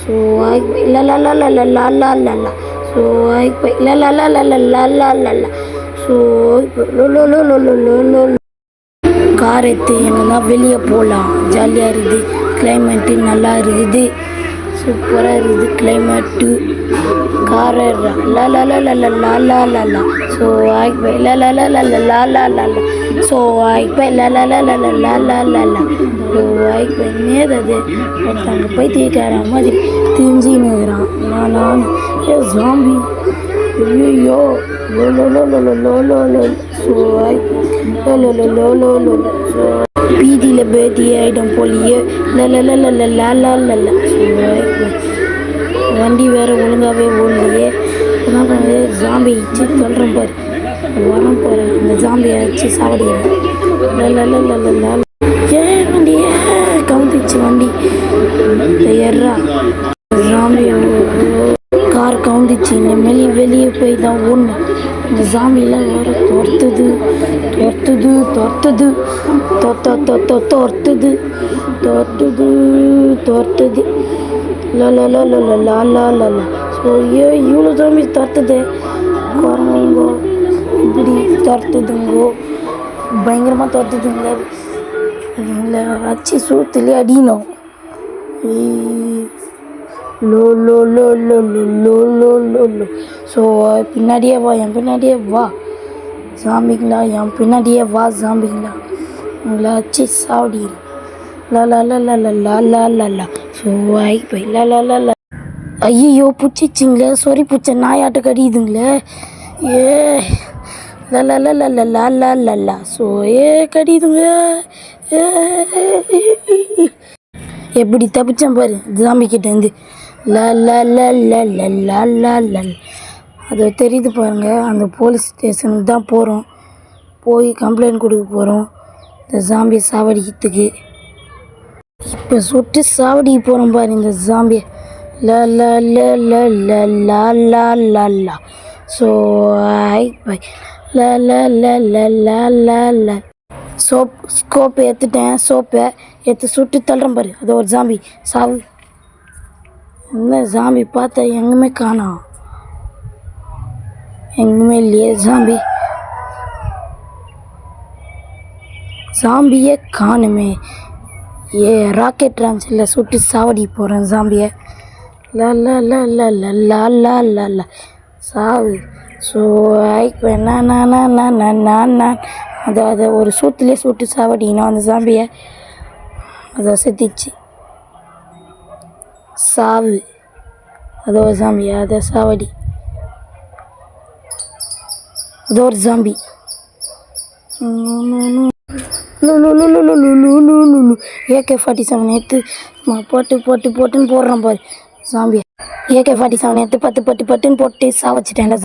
சுவாய்க் பை லலலலலலலலலல சுவாய்க் பை லலலலலலலலல சுவாய்க் பை லலலலலலலல கார் எடுத்து எங்கன்னா வெளியே போகலாம் ஜாலியாக இருக்குது கிளைமேட்டு நல்லா இருக்குது சூப்பராக இருக்குது கிளைமேட்டு கார் லா லா லா லா லா லா லா லா லா ஸோ ஆயிப்பை லா லா லா லா லா லா லா லா லா ஸோ ஆயிப்பை லா லா லா லா லா லா லா லா லா ஸோ ஆயிப்பை நேரது ஒருத்தங்க பைத்தியக்கார மாதிரி திரிஞ்சின்னு நான் நான் ஏ ஜாம்பி ஐயோ லோ லோ லோ லோ லோ லோ லோ லோ ஸோ லோ லோ லோ லோ லோ லோ லோ ஸோ பீதியில் பேதி ஆகிடும் போலியே ல ல ல ல ல வண்டி வேறு ஒழுங்காகவே ஓடலையே. என்ன பண்ணுது ஜாம்பி இச்சு சொல்கிறேன் பாரு. வரம் போகிறேன் இந்த ஜாம்பியை வச்சு சாவடிக்கிறேன். ஏ வண்டி கவுந்துச்சு வண்டி. எர்ரா. ஜாம்பி கார் கவுந்துச்சு இனிமேல் வெளியே போய் தான் ஓடணும். இந்த ஜாம்பிலாம் வேற துரத்துது. துரத்துது துரத்துது. தொத்த தொத்த துரத்துது. துரத்துது துரத்துது. லா லா லா லா லா லா லா லா லா ஸோ ஐயோ இவ்வளோ தம்பி துரத்துது குரங்குங்கோ இப்படி துரத்துதுங்கோ பயங்கரமாக துரத்துதுங்களே இல்லை வச்சு சூத்துலேயே அடிக்கணும் லோ லோ லோ லோ லோ லோ லோ லோ லோ. ஸோ பின்னாடியே வா என் பின்னாடியே வா. ஜாம்பிங்களா என் பின்னாடியே வா ஜாம்பிங்களா உங்களை வச்சு சாவடிக்கிறேன். லா லா லா லா லா லா லா லா. ஸோ ஐ பை லா இல்லை லா லா ஐயோ பிடிச்சிச்சிங்களே சொறி பிடிச்ச நாயாட்ட கடியுதுங்களே ஏ லா லா லா ஸோ ஏ கடியுதுங்க ஏ எப்படி தப்பிச்சேன் பாரு ஜாம்பிக்கிட்டேருந்து ல ல ல ல ல ல ல ல அது தெரியுது பாருங்க அந்த போலீஸ் ஸ்டேஷனுக்கு தான் போகிறோம் போய் கம்ப்ளைண்ட் கொடுக்க போகிறோம் இந்த ஜாம்பியை சாவடிக்கிறதுக்கு இப்போ சுட்டு சாவடி போகிறோம் பாரு இந்த ஜாம்பியை ல ல ல ல ல லா லா லா லா ஸோ ஐ பை ல ல ல ல லா லா லா சோப் ஸ்கோப்பை எடுத்துட்டேன் சோப்பை எடுத்து சுட்டு தள்ளுறேன் பாரு அது ஒரு ஜாம்பி சாவு என்ன ஜாம்பி பார்த்தா எங்குமே காணோம் எங்குமே இல்லையே ஜாம்பி ஜாம்பியே காணுமே ஏ ராக்கெட் ராஞ்சில் சுட்டு சாவடி போகிறேன் சாம்பியை ல சாவு. ஸோ ஐக் நான் நான் நான் நான் அதை அதை ஒரு சூத்துலேயே சுட்டு சாவடிக்கணும் அந்த சாம்பியை அதை செத்துச்சு. சாவு. அது ஒரு சாம்பி அது சாவடி. அது ஒரு சாம்பி ஏகே ஃபார்ட்டி செவன் எடுத்து போட்டு போட்டு போட்டுன்னு போடுறான் பாரு ஜாம்பியை ஏகே ஃபார்ட்டி செவன் எடுத்து பத்து பட்டு பட்டுன்னு போட்டு சாவச்சிட்டேன்